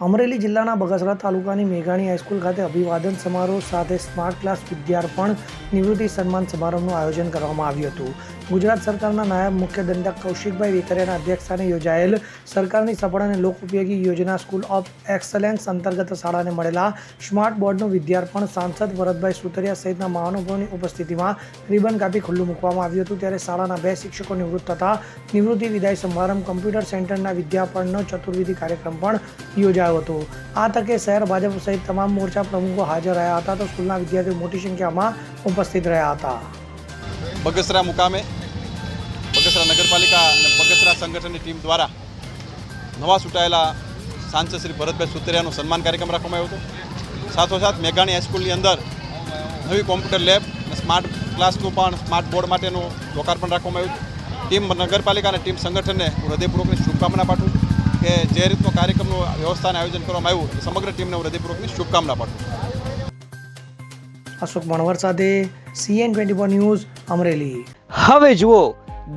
અમરેલી જિલ્લાના બગસરા તાલુકાની મેઘાણી હાઈસ્કૂલ ખાતે અભિવાદન સમારોહ સાથે સ્માર્ટ ક્લાસ વિદ્યાર્પણ નિવૃત્તિ સન્માન સમારંભનું આયોજન કરવામાં આવ્યું હતું. ગુજરાત સરકારના નાયબ મુખ્ય દંડક કૌશિકભાઈ વેકરિયાના અધ્યક્ષસ્થાને યોજાયેલ સરકારની સફળ અને લોકોપયોગી યોજના સ્કૂલ ઓફ એક્સલન્સ અંતર્ગત શાળાને મળેલા સ્માર્ટ બોર્ડનું વિદ્યાર્પણ સાંસદ ભરતભાઈ સુતરિયા સહિતના મહાનુભાવોની ઉપસ્થિતિમાં રિબન કાપી ખુલ્લું મૂકવામાં આવ્યું હતું. ત્યારે શાળાના બે શિક્ષકો નિવૃત્ત થતા નિવૃત્તિ વિદાય સમારંભ કમ્પ્યુટર સેન્ટરના વિદ્યાપણનો ચતુર્વિધિ કાર્યક્રમ પણ યોજાયો હતો. આ તકે શહેર ભાજપ સહિત તમામ મોરચા પ્રમુખો હાજર રહ્યા હતા તો સ્કૂલના વિદ્યાર્થીઓ મોટી સંખ્યામાં ઉપસ્થિત રહ્યા હતા. બગસરા મુકામે, બગસરા નગરપાલિકા અને બગસરા સંગઠનની ટીમ દ્વારા નવા ચૂંટાયેલા સાંસદ શ્રી ભરતભાઈ સુતરિયાનો સન્માન કાર્યક્રમ રાખવામાં આવ્યો હતો. સાથોસાથ મેઘાણી હાઈસ્કૂલની અંદર નવી કોમ્પ્યુટર લેબ અને સ્માર્ટ ક્લાસનું પણ સ્માર્ટ બોર્ડ માટેનું લોકાર્પણ રાખવામાં આવ્યું. ટીમ નગરપાલિકા અને ટીમ સંગઠનને હું હૃદયપૂર્વકની શુભકામના પાઠવું કે જે રીતનો કાર્યક્રમનું વ્યવસ્થાને આયોજન કરવામાં આવ્યું સમગ્ર ટીમને હું હૃદયપૂર્વકની શુભકામના પાઠવું અશોક મણવર સાથે CN twenty four news Amreli. હવે જુઓ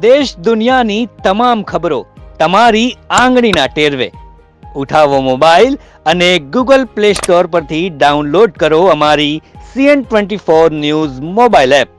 દેશ દુનિયાની તમામ ખબરો તમારી આંગળીના ટેરવે. ઉઠાવો મોબાઈલ અને ગૂગલ પ્લે સ્ટોર પરથી ડાઉનલોડ કરો અમારી CN twenty four news mobile app.